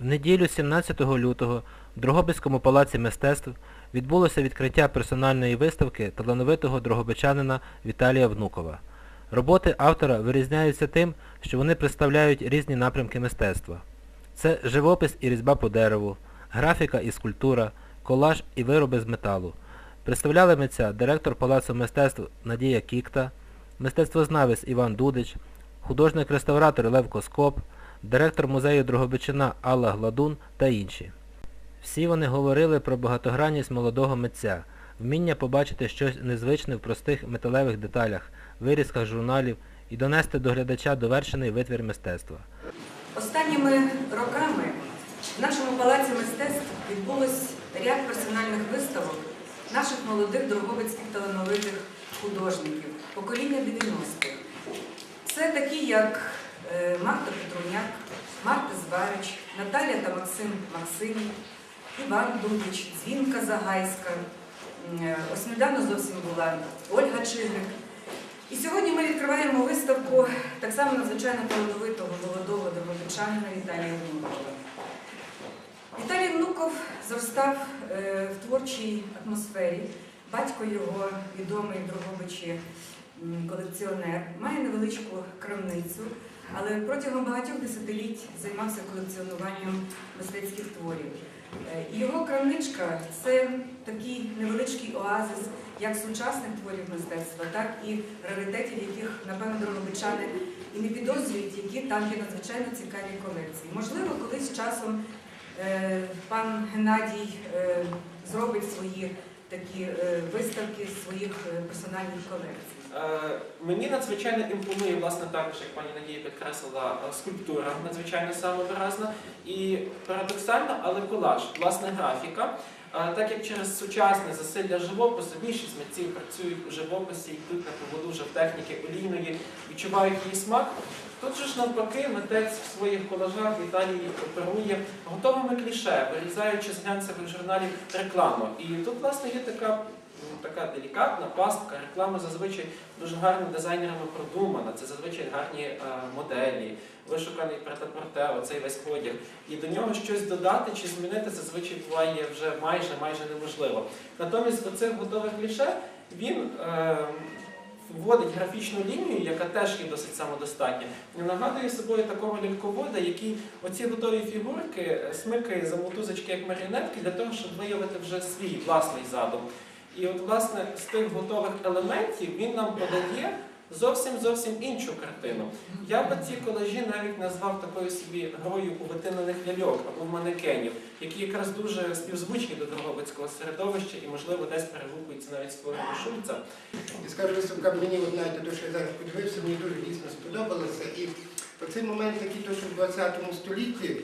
В неділю 17 лютого в Дрогобицькому палаці мистецтв відбулося відкриття персональної виставки талановитого дрогобичанина Віталія Внукова. Роботи автора вирізняються тим, що вони представляють різні напрямки мистецтва. Це живопис і різьба по дереву, графіка і скульптура, колаж і вироби з металу. Представляли митця директор Палацу мистецтв Надія Кікта, мистецтвознавець Іван Дудич, художник-реставратор Лев Коскоп, директор музею Дрогобичина Алла Гладун та інші. Всі вони говорили про багатогранність молодого митця, вміння побачити щось незвичне в простих металевих деталях, вирізках журналів і донести до глядача довершений витвір мистецтва. Останніми роками в нашому палаці мистецтв відбулось ряд персональних виставок наших молодих дрогобицьких талановитих художників, покоління 90-х. Це такі, як е, Марта Петруняк, Марта Зварич, Наталя та Максим Максимів, Іван Дудич, Дзвінка Загайська. Е, Ось недавно зовсім була Ольга Чигрик. І сьогодні ми відкриваємо виставку так само надзвичайно талановитого молодого дорогобичанина Віталія Внукова. Віталій Внуков зростав е, в творчій атмосфері. Батько його відомий в Дрогобичі колекціонер, має невеличку крамницю, але протягом багатьох десятиліть займався колекціонуванням мистецьких творів. Е, Його крамничка це такий невеличкий оазис як сучасних творів мистецтва, так і раритетів, яких, напевно, дорогобичани і не підозрюють, які там є надзвичайно цікаві колекції. Можливо, колись часом е, пан Геннадій е, зробить свої такі виставки своїх персональних колекцій. Е, Мені надзвичайно імпонує, власне, також, як пані Надія підкреслила, е, скульптура надзвичайно самовиразна і парадоксально, але колаж, власне, графіка. Е, Так як через сучасне засилля живопису більшість митців працюють у живописі, йдуть на поводу вже в техніки олійної, відчувають її смак. Тут же ж навпаки митець в своїх колажах Віталій оперує готовими кліше, вирізаючи з глянцевих журналів рекламу. І тут, власне, є така така делікатна пастка. Реклама зазвичай дуже гарно дизайнерами продумана. Це зазвичай гарні е, моделі, вишуканий прет-а-порте, оцей весь одяг. І до нього щось додати чи змінити зазвичай буває вже майже майже неможливо. Натомість оцих готових кліше він. Е, Вводить графічну лінію, яка теж є досить самодостатня, і нагадує собою такого ляльковода, який оці готові фігурки е, смикає за мотузочки як маріонетки для того, щоб виявити вже свій власний задум. І от, власне, з тих готових елементів він нам подає зовсім зовсім іншу картину. Я би ці колажі навіть назвав такою собі грою увитинених ляльок або манекенів, які якраз дуже співзвучні до Дрогобицького середовища і, можливо, десь перегукуються навіть з творами Шульца. І скажу, виставка мені, от знаєте, то, що я зараз подивився, мені дуже дійсно сподобалося. І в цей момент такий, то, що в 20 столітті,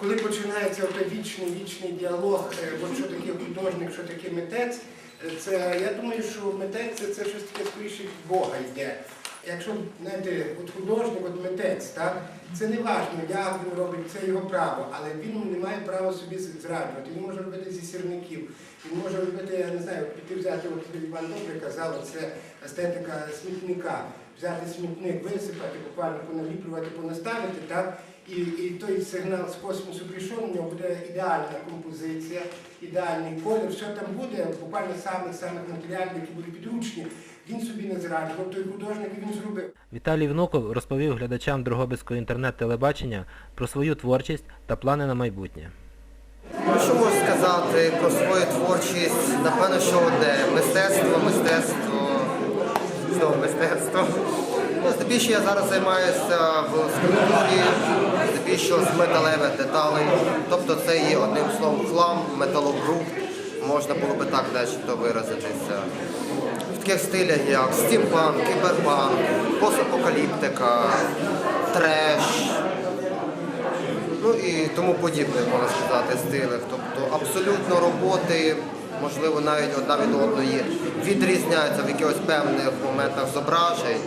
коли починається вічний вічний діалог, бо от що таке художник, що таке митець, е, це я думаю, що митець це, це щось таке скоріше від Бога йде. Якщо знаєте, от художник, от митець, так, це не важливо, як він робить, це його право, але він не має права собі зраджувати. Він може робити зі сірників, він може робити, я не знаю, піти взяти, от Іван добре казав, це естетика смітника. Взяти смітник, висипати, буквально поналіплювати, понаставити, так? І, і той сигнал з космосу прийшов, у нього буде ідеальна композиція, ідеальний колір, що там буде, буквально самих самих матеріалів, які будуть підручні, він собі не зраджував, той художник і він зробив. Віталій Внуков розповів глядачам Дрогобицького інтернет-телебачення про свою творчість та плани на майбутнє. Ну, що можу сказати про свою творчість? Напевно, що одне мистецтво, мистецтво, знову мистецтво. Ну, здебільшого я зараз займаюся в скульптурі, здебільшого з металевих деталей. Тобто це є одним словом хлам, металобрухт, можна було би так начебто виразитися. Таких стилях, як стімпанк, кіберпанк, постапокаліптика, треш, ну і тому подібне, можна сказати, стилях. Тобто абсолютно роботи, можливо, навіть одна від одної відрізняються в якихось певних моментах зображень.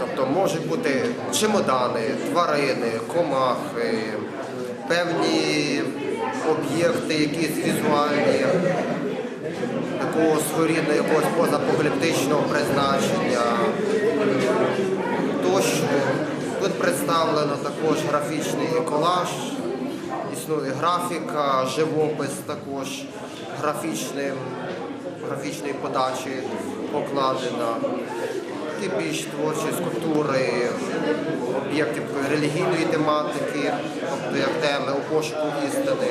Тобто можуть бути чемодани, тварини, комахи, певні об'єкти, якісь візуальні, такого своєрідного якогось позапокаліптичного призначення тощо. Тут представлено також графічний колаж, існує графіка, живопис також графічним, графічної подачі покладена. Такі більш творчі скульптури, об'єктів релігійної тематики, тобто як теми у пошуку істини.